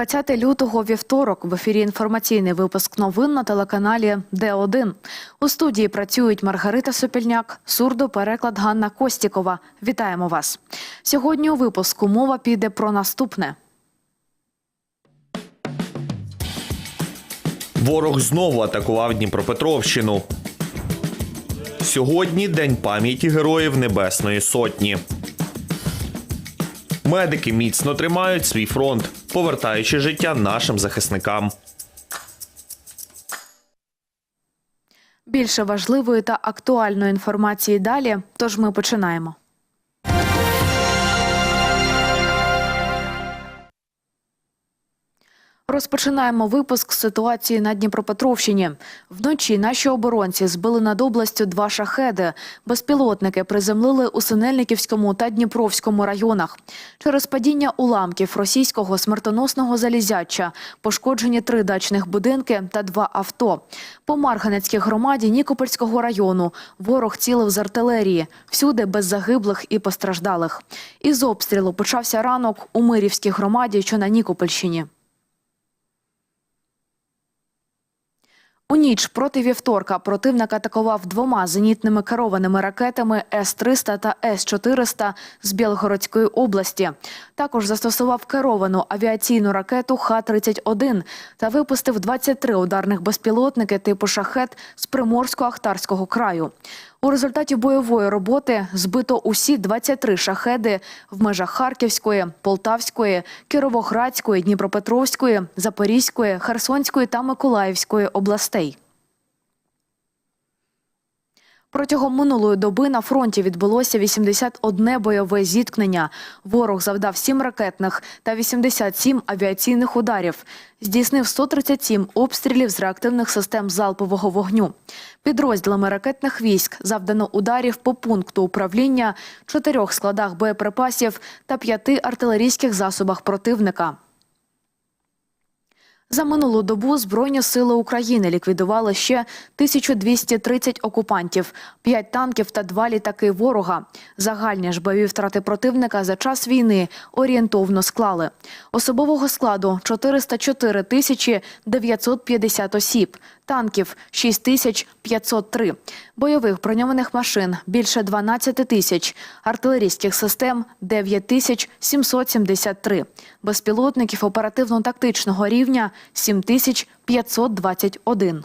20 лютого вівторок в ефірі інформаційний випуск новин на телеканалі Д1. У студії працюють Маргарита Сопільняк, сурдопереклад Ганна Костікова. Вітаємо вас. Сьогодні у випуску мова піде про наступне. Ворог знову атакував Дніпропетровщину. Сьогодні День пам'яті героїв Небесної Сотні. Медики міцно тримають свій фронт, повертаючи життя нашим захисникам. Більше важливої та актуальної інформації далі. Тож ми починаємо. Розпочинаємо випуск ситуації на Дніпропетровщині. Вночі наші оборонці збили над областю два шахеди. Безпілотники приземлили у Синельниківському та Дніпровському районах. Через падіння уламків російського смертоносного залізяча пошкоджені три дачних будинки та два авто. По Марганецькій громаді Нікопольського району ворог цілив з артилерії. Всюди без загиблих і постраждалих. Із обстрілу почався ранок у Мирівській громаді, що на Нікопольщині. У ніч проти вівторка противник атакував двома зенітними керованими ракетами С-300 та С-400 з Білгородської області. Також застосував керовану авіаційну ракету Х-31 та випустив 23 ударних безпілотники типу «Шахет» з Приморсько-Ахтарського краю. У результаті бойової роботи збито усі 23 шахеди в межах Харківської, Полтавської, Кіровоградської, Дніпропетровської, Запорізької, Херсонської та Миколаївської областей. Протягом минулої доби на фронті відбулося 81 бойове зіткнення. Ворог завдав 7 ракетних та 87 авіаційних ударів. Здійснив 137 обстрілів з реактивних систем залпового вогню. Підрозділами ракетних військ завдано ударів по пункту управління, чотирьох складах боєприпасів та п'яти артилерійських засобах противника. За минулу добу Збройні сили України ліквідували ще 1230 окупантів, 5 танків та 2 літаки ворога. Загальні ж бойові втрати противника за час війни орієнтовно склали. Особового складу 404 тисячі 950 осіб, танків 6503, бойових броньованих машин більше 12 тисяч, артилерійських систем 9 тисяч 773, безпілотників оперативно-тактичного рівня 7521.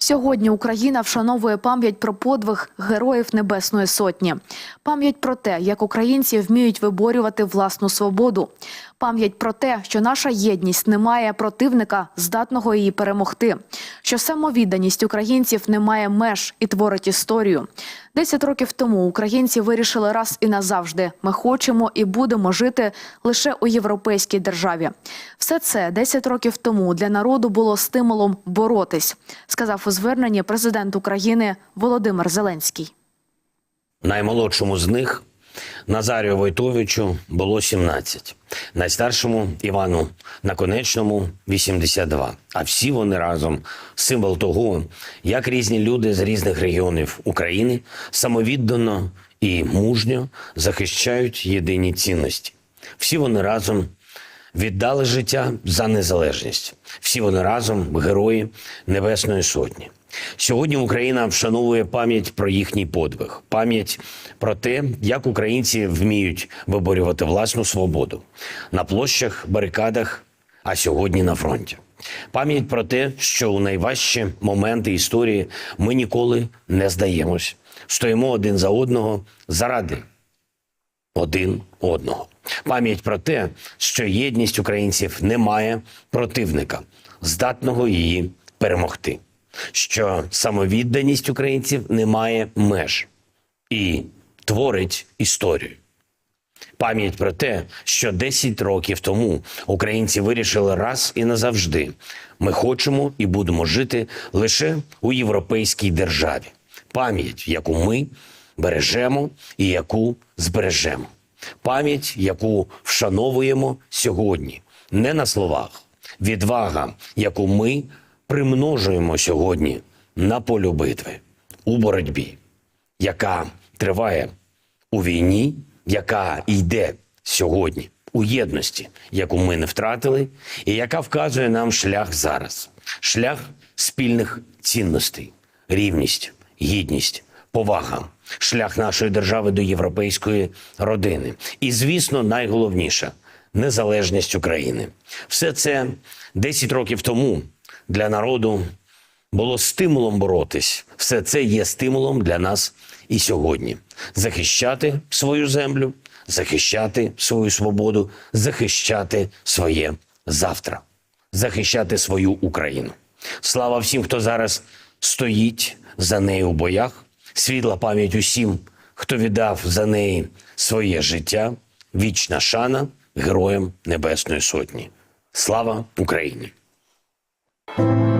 Сьогодні Україна вшановує пам'ять про подвиг героїв Небесної Сотні, пам'ять про те, як українці вміють виборювати власну свободу, пам'ять про те, що наша єдність не має противника, здатного її перемогти, що самовідданість українців не має меж і творить історію. Десять років тому українці вирішили раз і назавжди: ми хочемо і будемо жити лише у європейській державі. Все це 10 років тому для народу було стимулом боротись, сказав у зверненні президент України Володимир Зеленський. Наймолодшому з них Назарію Войтовичу було 17, найстаршому Івану Наконечному 82. А всі вони разом символ того, як різні люди з різних регіонів України самовіддано і мужньо захищають єдині цінності. Всі вони разом віддали життя за незалежність. Всі вони разом герої Небесної Сотні. Сьогодні Україна вшановує пам'ять про їхній подвиг, пам'ять про те, як українці вміють виборювати власну свободу на площах, барикадах, а сьогодні на фронті. Пам'ять про те, що у найважчі моменти історії ми ніколи не здаємось, стоїмо один за одного заради один одного. Пам'ять про те, що єдність українців не має противника, здатного її перемогти, що самовідданість українців не має меж і творить історію. Пам'ять про те, що 10 років тому українці вирішили раз і назавжди: ми хочемо і будемо жити лише у європейській державі. Пам'ять, яку ми бережемо і яку збережемо. Пам'ять, яку вшановуємо сьогодні, не на словах. Відвага, яку ми примножуємо сьогодні на полю битви у боротьбі, яка триває у війні, яка йде сьогодні, у єдності, яку ми не втратили, і яка вказує нам шлях зараз, шлях спільних цінностей, рівність, гідність, повага, шлях нашої держави до європейської родини. І, звісно, найголовніше незалежність України. Все це 10 років тому для народу було стимулом боротись. Все це є стимулом для нас і сьогодні. Захищати свою землю, захищати свою свободу, захищати своє завтра, захищати свою Україну. Слава всім, хто зараз стоїть за нею у боях. Світла пам'ять усім, хто віддав за неї своє життя. Вічна шана героям Небесної Сотні. Слава Україні! Thank you.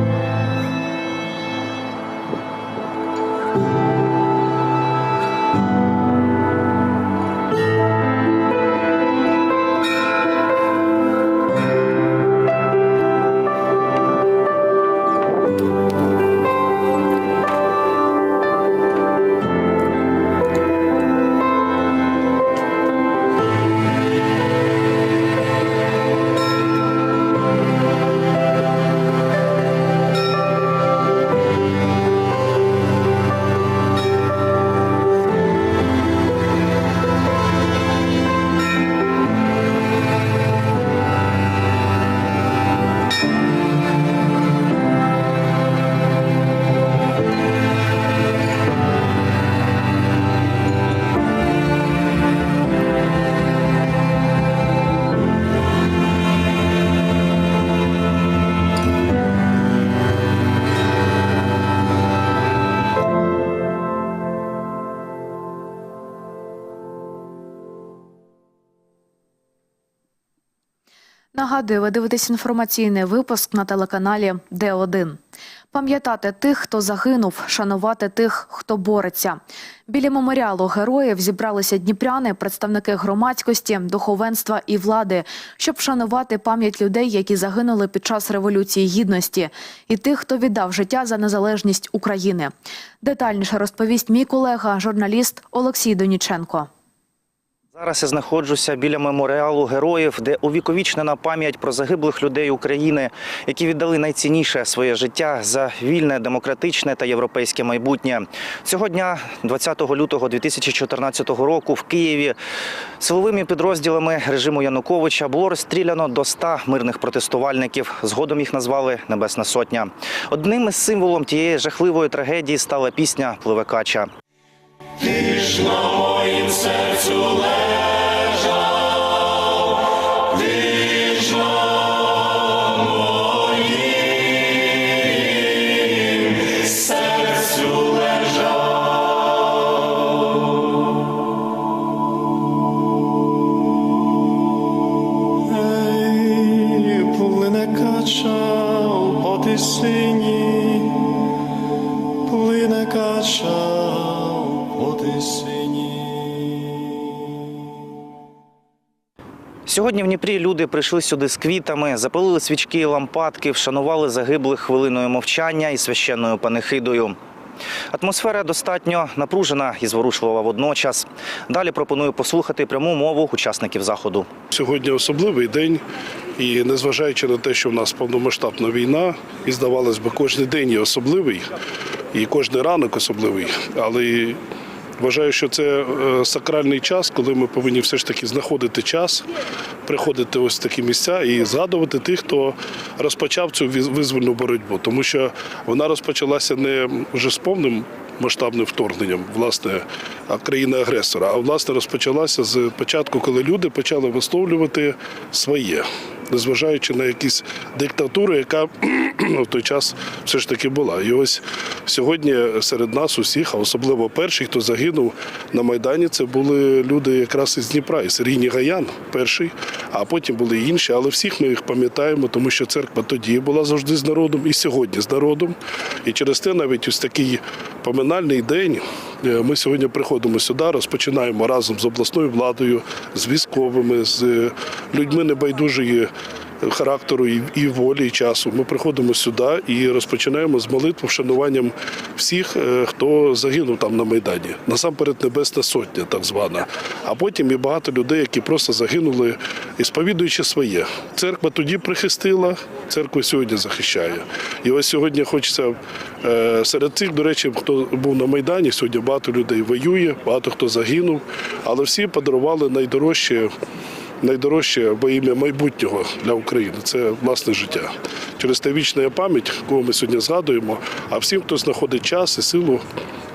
Нагадую, ви дивитесь інформаційний випуск на телеканалі Д1. Пам'ятати тих, хто загинув, шанувати тих, хто бореться. Біля меморіалу героїв зібралися дніпряни, представники громадськості, духовенства і влади, щоб вшанувати пам'ять людей, які загинули під час революції гідності, і тих, хто віддав життя за незалежність України. Детальніше розповість мій колега, журналіст Олексій Доніченко. Зараз я знаходжуся біля меморіалу героїв, де увіковічнена пам'ять про загиблих людей України, які віддали найцінніше своє життя за вільне, демократичне та європейське майбутнє. Цього дня, 20 лютого 2014 року, в Києві силовими підрозділами режиму Януковича було розстріляно до 100 мирних протестувальників. Згодом їх назвали Небесна Сотня. Одним із символом тієї жахливої трагедії стала пісня Пливекача. Ей, Сьогодні в Дніпрі люди прийшли сюди з квітами, запалили свічки і лампадки, вшанували загиблих хвилиною мовчання і священною панихидою. Атмосфера достатньо напружена і зворушлива водночас. Далі пропоную послухати пряму мову учасників заходу. Сьогодні особливий день, і незважаючи на те, що в нас повномасштабна війна, і здавалось би, кожен день є особливий, і кожен ранок особливий. Але вважаю, що це е, сакральний час, коли ми повинні все ж таки знаходити час, приходити ось в такі місця і згадувати тих, хто розпочав цю визвольну боротьбу, тому що вона розпочалася не вже з повним масштабним вторгненням, власне, країни-агресора, а власне розпочалася з початку, коли люди почали висловлювати своє, незважаючи на якісь диктатуру, яка в той час все ж таки була. І ось сьогодні серед нас усіх, а особливо перший, хто загинув на Майдані, це були люди якраз із Дніпра, і Сергій Нігаян, перший, а потім були й інші. Але всіх ми їх пам'ятаємо, тому що церква тоді була завжди з народом, і сьогодні з народом. І через те навіть ось такий поминальний день. Е, Ми сьогодні приходимо сюди, розпочинаємо разом з обласною владою, з військовими, з е, людьми небайдужої характеру і, волі, і часу. Ми приходимо сюди і розпочинаємо з молитв вшануванням всіх, е, хто загинув там на Майдані. Насамперед Небесна Сотня, так звана. А потім і багато людей, які просто загинули, і сповідуючи своє. Церква тоді прихистила, церква сьогодні захищає. І ось сьогодні хочеться е, серед цих, до речі, хто був на Майдані, сьогодні багато людей воює, багато хто загинув, але всі подарували найдорожче. Найдорожче во ім'я майбутнього для України це власне життя. Через те вічна пам'ять, кого ми сьогодні згадуємо. А всім, хто знаходить час і силу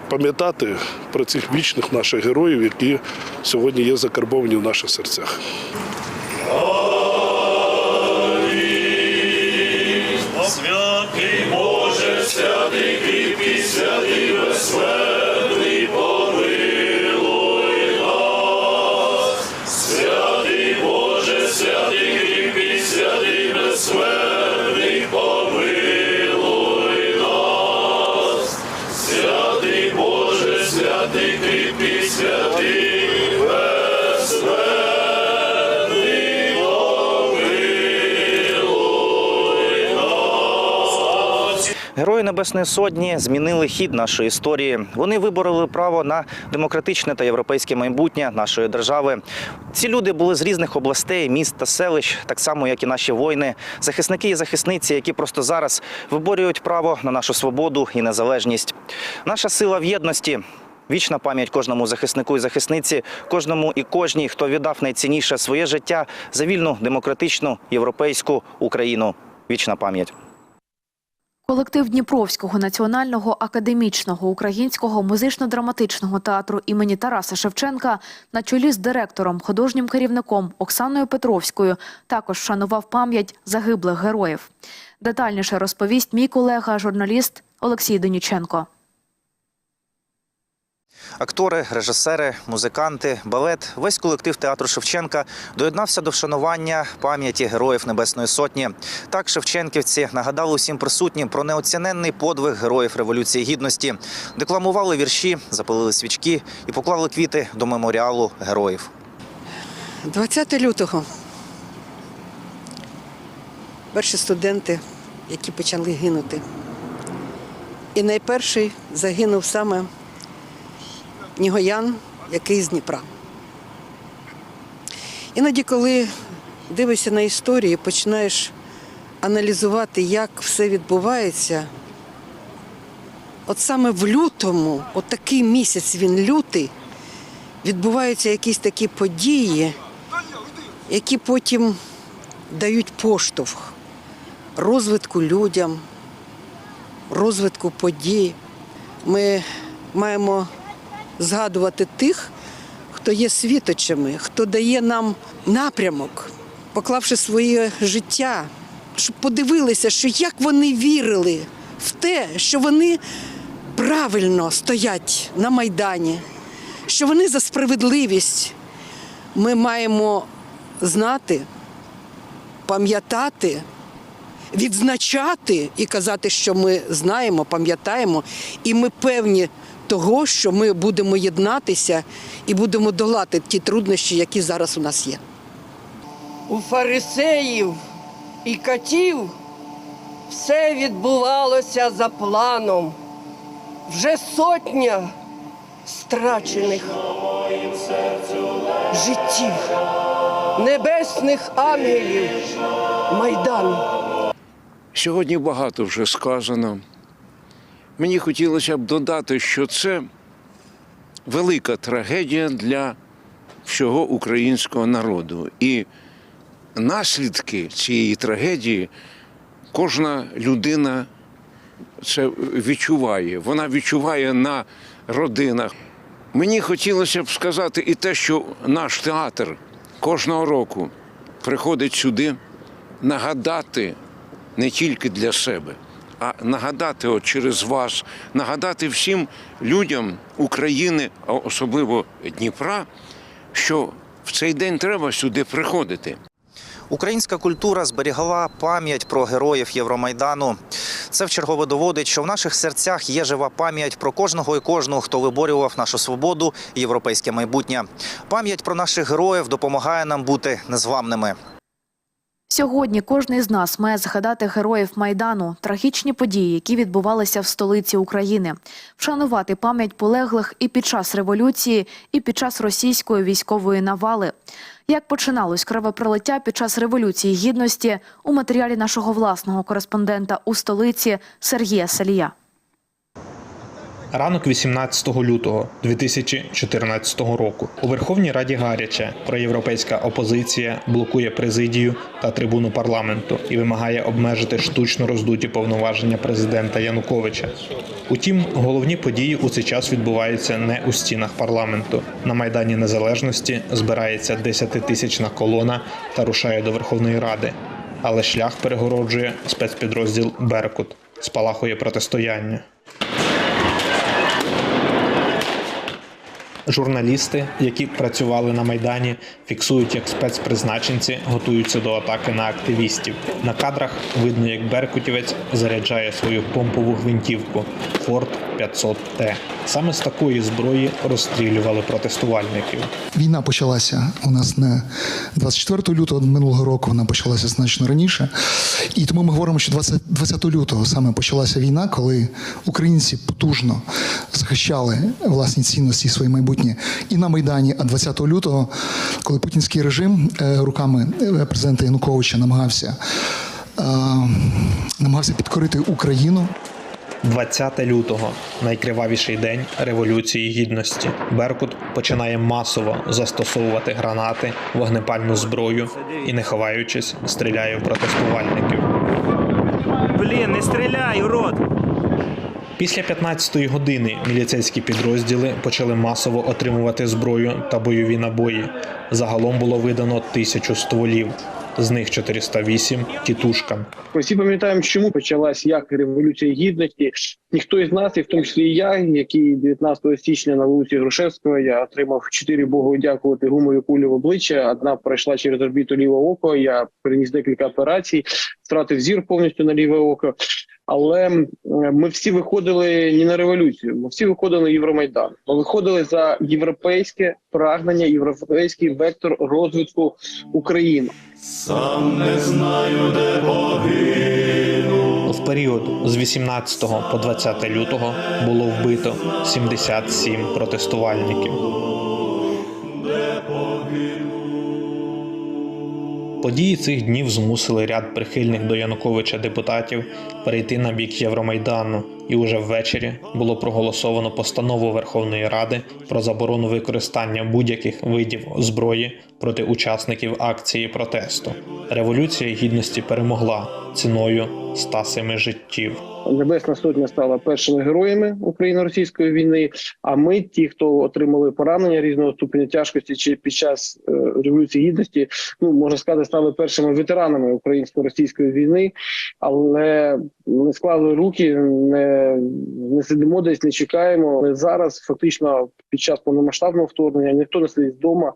пам'ятати про цих вічних наших героїв, які сьогодні є закарбовані в наших серцях. Святий Боже, святий кріпкий, святий безсмертний, Герої Небесної Сотні змінили хід нашої історії. Вони вибороли право на демократичне та європейське майбутнє нашої держави. Ці люди були з різних областей, міст та селищ, так само як і наші воїни, захисники і захисниці, які просто зараз виборюють право на нашу свободу і незалежність. Наша сила в єдності. Вічна пам'ять кожному захиснику і захисниці, кожному і кожній, хто віддав найцінніше своє життя за вільну, демократичну, європейську Україну. Вічна пам'ять. Колектив Дніпровського національного академічного українського музично-драматичного театру імені Тараса Шевченка на чолі з директором, художнім керівником Оксаною Петровською також шанував пам'ять загиблих героїв. Детальніше розповість мій колега, журналіст Олексій Денюченко. Актори, режисери, музиканти, балет, весь колектив театру Шевченка доєднався до вшанування пам'яті героїв Небесної Сотні. Так шевченківці нагадали усім присутнім про неоціненний подвиг героїв Революції Гідності, декламували вірші, запалили свічки і поклали квіти до меморіалу героїв. 20 лютого. Перші студенти, які почали гинути. І найперший загинув саме Нігоян, який з Дніпра. Іноді, коли дивишся на історію, починаєш аналізувати, як все відбувається. От саме в лютому, от такий місяць він лютий, відбуваються якісь такі події, які потім дають поштовх розвитку людям, розвитку подій. Ми маємо згадувати тих, хто є світочами, хто дає нам напрямок, поклавши своє життя, щоб подивилися, що як вони вірили в те, що вони правильно стоять на Майдані, що вони за справедливість. Ми маємо знати, пам'ятати, відзначати і казати, що ми знаємо, пам'ятаємо, і ми певні того, що ми будемо єднатися і будемо долати ті труднощі, які зараз у нас є. у фарисеїв і катів все відбувалося за планом. Вже сотня страчених життів, небесних ангелів, майдан. Сьогодні багато вже сказано. Мені хотілося б додати, що це велика трагедія для всього українського народу. І наслідки цієї трагедії кожна людина це відчуває. Вона відчуває на родинах. Мені хотілося б сказати і те, що наш театр кожного року приходить сюди нагадати не тільки для себе, а нагадати от через вас, нагадати всім людям України, а особливо Дніпра, що в цей день треба сюди приходити. Українська культура зберігала пам'ять про героїв Євромайдану. Це вчергове доводить, що в наших серцях є жива пам'ять про кожного і кожну, хто виборював нашу свободу і європейське майбутнє. Пам'ять про наших героїв допомагає нам бути незламними. Сьогодні кожний з нас має згадати героїв майдану, трагічні події, які відбувалися в столиці України, вшанувати пам'ять полеглих і під час революції, і під час російської військової навали. Як починалось кровопролиття під час революції гідності у матеріалі нашого власного кореспондента у столиці Сергія Салія. Ранок 18 лютого 2014 року у Верховній Раді гаряче проєвропейська опозиція блокує президію та трибуну парламенту і вимагає обмежити штучно роздуті повноваження президента Януковича. Утім, головні події у цей час відбуваються не у стінах парламенту. На майдані Незалежності збирається 10-тисячна колона та рушає до Верховної Ради. Але шлях перегороджує спецпідрозділ Беркут. Спалахує протистояння. Журналісти, які працювали на майдані, фіксують, як спецпризначенці готуються до атаки на активістів. На кадрах видно, як Беркутівець заряджає свою помпову гвинтівку Форд 500 Т. Саме з такої зброї розстрілювали протестувальників. Війна почалася у нас не 24 лютого минулого року, вона почалася значно раніше. І тому ми говоримо, що 20, 20 лютого саме почалася війна, коли українці потужно захищали власні цінності і своє майбутнє і на Майдані. А 20 лютого, коли путінський режим е, руками е, президента Януковича намагався, е, намагався підкорити Україну. 20 лютого найкривавіший день революції гідності. Беркут починає масово застосовувати гранати, вогнепальну зброю і, не ховаючись, стріляє в протестувальників. Блін, не стріляй, урод! Після 15-ї години міліцейські підрозділи почали масово отримувати зброю та бойові набої. Загалом було видано тисячу стволів, з них 408 тітушкам. Всі пам'ятаємо, чому почалась як революція гідності. Ніхто із нас, і в тому числі і я, який 19 січня на вулиці Грушевського, я отримав чотири Богу дякувати гумові кулі в обличчя. Одна пройшла через орбіту лівого око. Я приніс декілька операцій, втратив зір повністю на ліве око. Але ми всі виходили не на революцію. Ми всі виходили на Євромайдан. Ми виходили за європейське прагнення, європейський вектор розвитку України. Сам не знаю, де погину. В період з 18 по 20 лютого було вбито 77 протестувальників. Події цих днів змусили ряд прихильних до Януковича депутатів перейти на бік Євромайдану, і уже ввечері було проголосовано постанову Верховної Ради про заборону використання будь-яких видів зброї проти учасників акції протесту. Революція гідності перемогла ціною 107 життів. Небесна Сотня стала першими героями україно-російської війни. А ми, ті, хто отримали поранення різного ступеня тяжкості чи під час е, революції гідності, ну можна сказати, стали першими ветеранами українсько-російської війни, але не склали руки, не, не сидимо десь, не чекаємо. Але зараз фактично під час повномасштабного вторгнення ніхто не сидить вдома.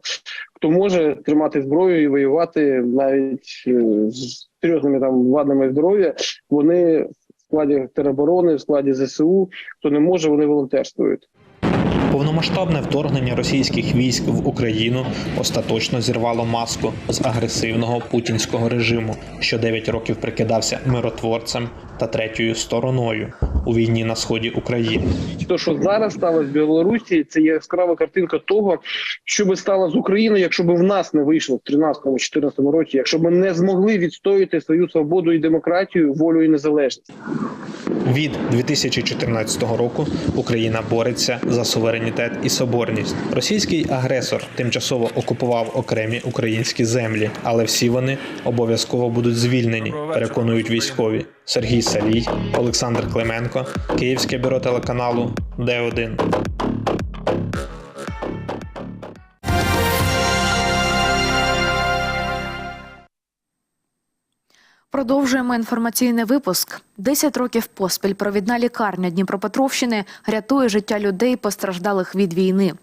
Хто може тримати зброю і воювати навіть е, з серйозними там вадами здоров'я, вони в складі тероборони, в складі ЗСУ. Хто не може, вони волонтерствують. Повномасштабне вторгнення російських військ в Україну остаточно зірвало маску з агресивного путінського режиму, що 9 років прикидався миротворцем та третьою стороною у війні на сході України. Те, що зараз сталося в Білорусі, це яскрава картинка того, що би стало з Україною, якщо б в нас не вийшло в 13-14 році, якщо б ми не змогли відстояти свою свободу і демократію, волю і незалежність. Від 2014 року Україна бореться за суверенітет і соборність. Російський агресор тимчасово окупував окремі українські землі, але всі вони обов'язково будуть звільнені, переконують військові. Сергій Салій, Олександр Клименко, Київське бюро телеканалу Д1. Продовжуємо інформаційний випуск. Десять років поспіль провідна лікарня Дніпропетровщини рятує життя людей, постраждалих від війни.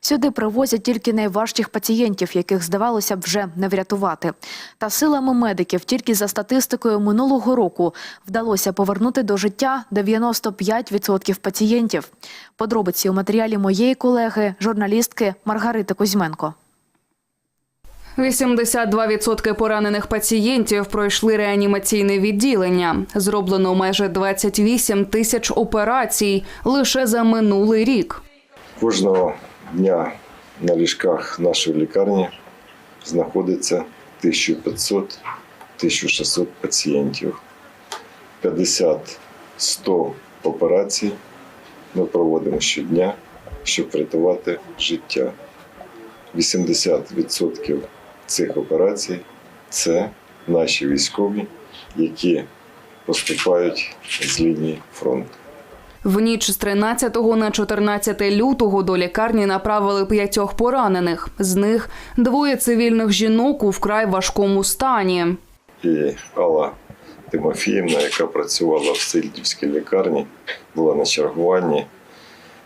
Сюди привозять тільки найважчих пацієнтів, яких здавалося б вже не врятувати. Та силами медиків тільки за статистикою минулого року вдалося повернути до життя 95% пацієнтів. Подробиці у матеріалі моєї колеги, журналістки Маргарити Кузьменко. 82% поранених пацієнтів пройшли реанімаційне відділення. Зроблено майже 28 тисяч операцій лише за минулий рік. Кожного дня на ліжках нашої лікарні знаходиться 1500-1600 пацієнтів. 50-100 операцій ми проводимо щодня, щоб врятувати життя. 80% цих операцій це наші військові, які поступають з лінії фронту. В ніч з 13 на 14 лютого до лікарні направили п'ятьох поранених. З них двоє цивільних жінок у вкрай важкому стані. і Алла Тимофіївна, яка працювала в Сильдівській лікарні, була на чергуванні.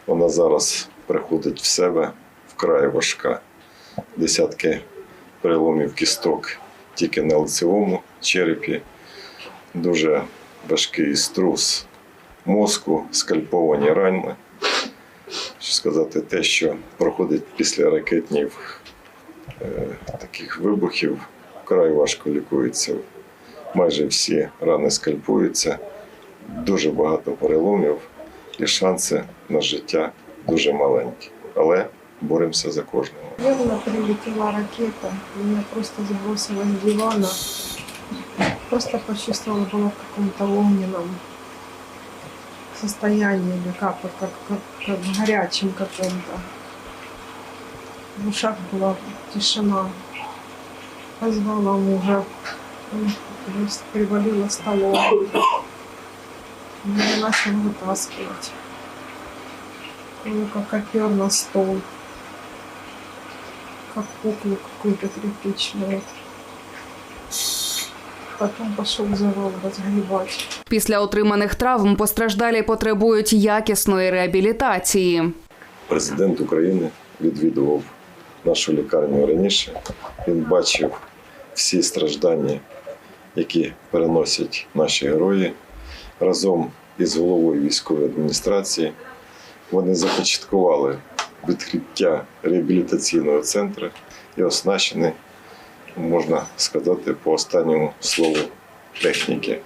Вона зараз приходить в себе вкрай важка. Десятки переломів кісток тільки на лицевому черепі, дуже важкий струс мозку, скальповані ранами. Що сказати, те, що проходить після ракетних е, таких вибухів, вкрай важко лікується. Майже всі рани скальпуються, дуже багато переломів і шанси на життя дуже маленькі. Але боремося за кожного. Верно прилетела ракета, меня просто забросило с дивана. Просто почувствовала, была в каком-то огненном состоянии, или как, вот как, как, как в горячем каком-то. В ушах была тишина. Позвала мужа, он просто привалила столом. Меня начал вытаскивать. Ну, как опер на стол как куклу какую-то тряпичную. Потом пошел завал разгребать. Після отриманих травм постраждалі потребують якісної реабілітації. Президент України відвідував нашу лікарню раніше. Він бачив всі страждання, які переносять наші герої. Разом із головою військової адміністрації вони започаткували відкриття реабілітаційного центру і оснащені, можна сказати, по останньому слову техніки.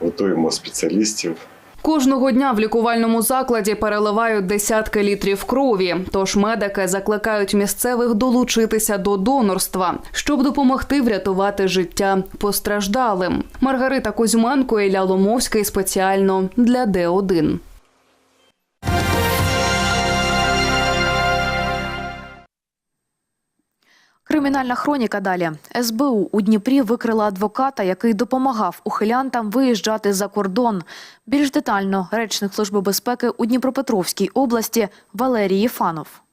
Готуємо спеціалістів. Кожного дня в лікувальному закладі переливають десятки літрів крові. Тож медики закликають місцевих долучитися до донорства, щоб допомогти врятувати життя постраждалим. Маргарита Кузьменко Ілля Ломовський спеціально для Д1. Кримінальна хроніка далі. СБУ у Дніпрі викрила адвоката, який допомагав ухилянтам виїжджати за кордон. Більш детально речник Служби безпеки у Дніпропетровській області Валерій Єфанов.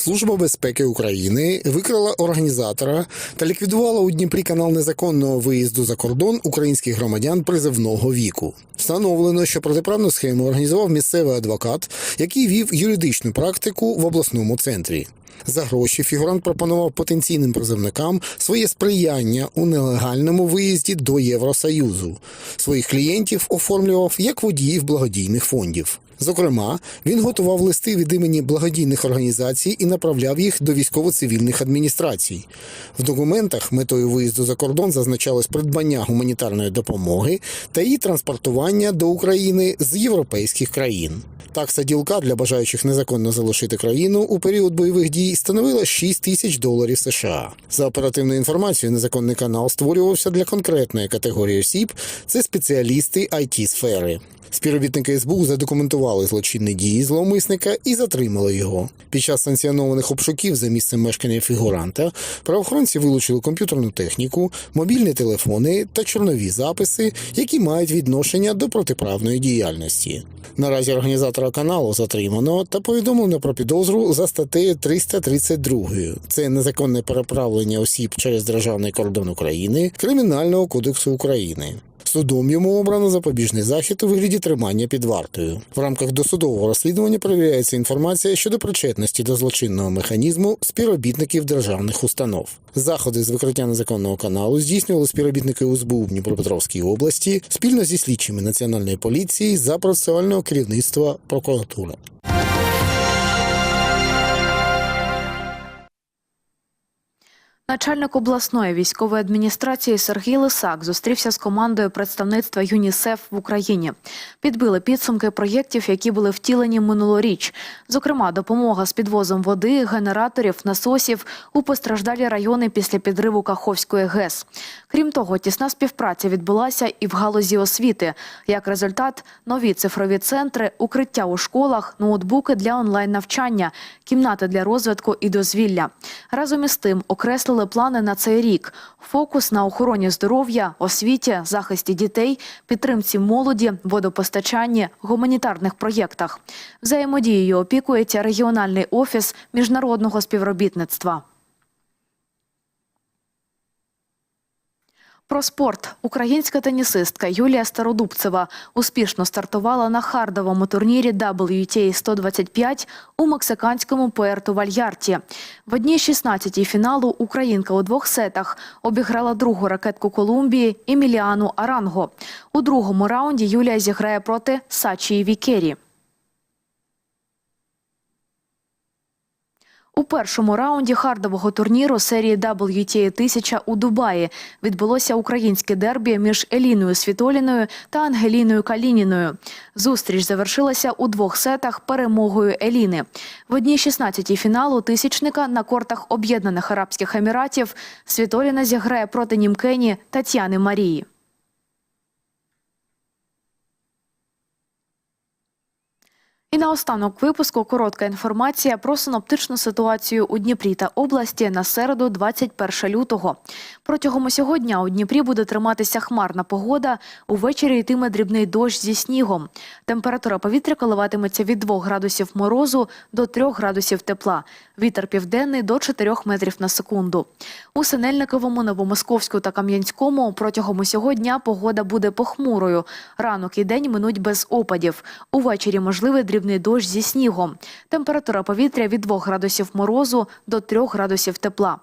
Служба безпеки України викрила організатора та ліквідувала у Дніпрі канал незаконного виїзду за кордон українських громадян призивного віку. Встановлено, що протиправну схему організував місцевий адвокат, який вів юридичну практику в обласному центрі. За гроші фігурант пропонував потенційним призовникам своє сприяння у нелегальному виїзді до Євросоюзу. Своїх клієнтів оформлював як водіїв благодійних фондів. Зокрема, він готував листи від імені благодійних організацій і направляв їх до військово-цивільних адміністрацій. В документах метою виїзду за кордон зазначалось придбання гуманітарної допомоги та її транспортування до України з європейських країн. Такса ділка для бажаючих незаконно залишити країну у період бойових дій становила 6 тисяч доларів США. За оперативною інформацією, незаконний канал створювався для конкретної категорії осіб. Це спеціалісти it сфери. Співробітники СБУ задокументували злочинні дії зловмисника і затримали його. Під час санкціонованих обшуків за місцем мешкання фігуранта правоохоронці вилучили комп'ютерну техніку, мобільні телефони та чорнові записи, які мають відношення до протиправної діяльності. Наразі організатора каналу затримано та повідомлено про підозру за статтею 332. Це незаконне переправлення осіб через державний кордон України Кримінального кодексу України. Судом йому обрано запобіжний захід у вигляді тримання під вартою. В рамках досудового розслідування перевіряється інформація щодо причетності до злочинного механізму співробітників державних установ. Заходи з викриття незаконного каналу здійснювали співробітники СБУ в Дніпропетровській області спільно зі слідчими національної поліції за процесуального керівництва прокуратури. Начальник обласної військової адміністрації Сергій Лисак зустрівся з командою представництва ЮНІСЕФ в Україні. Підбили підсумки проєктів, які були втілені минулоріч. Зокрема, допомога з підвозом води, генераторів, насосів у постраждалі райони після підриву Каховської ГЕС. Крім того, тісна співпраця відбулася і в галузі освіти. Як результат, нові цифрові центри, укриття у школах, ноутбуки для онлайн-навчання, кімнати для розвитку і дозвілля. Разом із тим окреслили плани на цей рік: фокус на охороні здоров'я, освіті, захисті дітей, підтримці молоді, водопостачанні, гуманітарних проєктах. Взаємодією опікується регіональний офіс міжнародного співробітництва. Про спорт українська тенісистка Юлія Стародубцева успішно стартувала на хардовому турнірі WTA 125 у мексиканському Пуерто Вальярті. В одній 16-й фіналу українка у двох сетах обіграла другу ракетку Колумбії Еміліану Аранго. У другому раунді Юлія зіграє проти Сачії Вікері. У першому раунді хардового турніру серії WTA 1000 у Дубаї відбулося українське дербі між Еліною Світоліною та Ангеліною Калініною. Зустріч завершилася у двох сетах перемогою Еліни. В одній 16-й фіналу тисячника на кортах Об'єднаних Арабських Еміратів Світоліна зіграє проти німкені Тетяни Марії. І наостанок випуску коротка інформація про синоптичну ситуацію у Дніпрі та області на середу, 21 лютого. Протягом усього дня у Дніпрі буде триматися хмарна погода. Увечері йтиме дрібний дощ зі снігом. Температура повітря коливатиметься від 2 градусів морозу до 3 градусів тепла. Вітер південний до 4 метрів на секунду. У Синельниковому, Новомосковську та Кам'янському протягом усього дня погода буде похмурою. Ранок і день минуть без опадів. Увечері можливий дрібний дощ зі снігом. Температура повітря від 2 градусів морозу до 3 градусів тепла.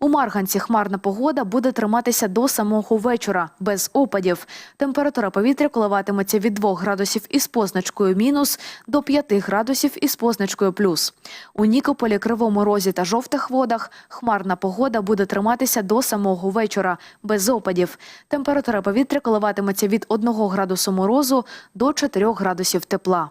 У Марганці хмарна погода буде триматися до самого вечора, без опадів. Температура повітря коливатиметься від 2 градусів із позначкою мінус до 5 градусів із позначкою плюс. У Нікополі, Кривому Розі та жовтих водах хмарна погода буде триматися до самого вечора, без опадів. Температура повітря коливатиметься від 1 градусу морозу до 4 градусів тепла.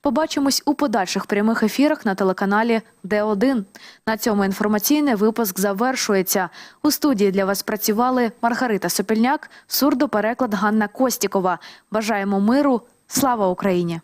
Побачимось у подальших прямих ефірах на телеканалі Д1. На цьому інформаційний випуск завершується. У студії для вас працювали Маргарита Сопільняк, сурдопереклад Ганна Костікова. Бажаємо миру. Слава Україні!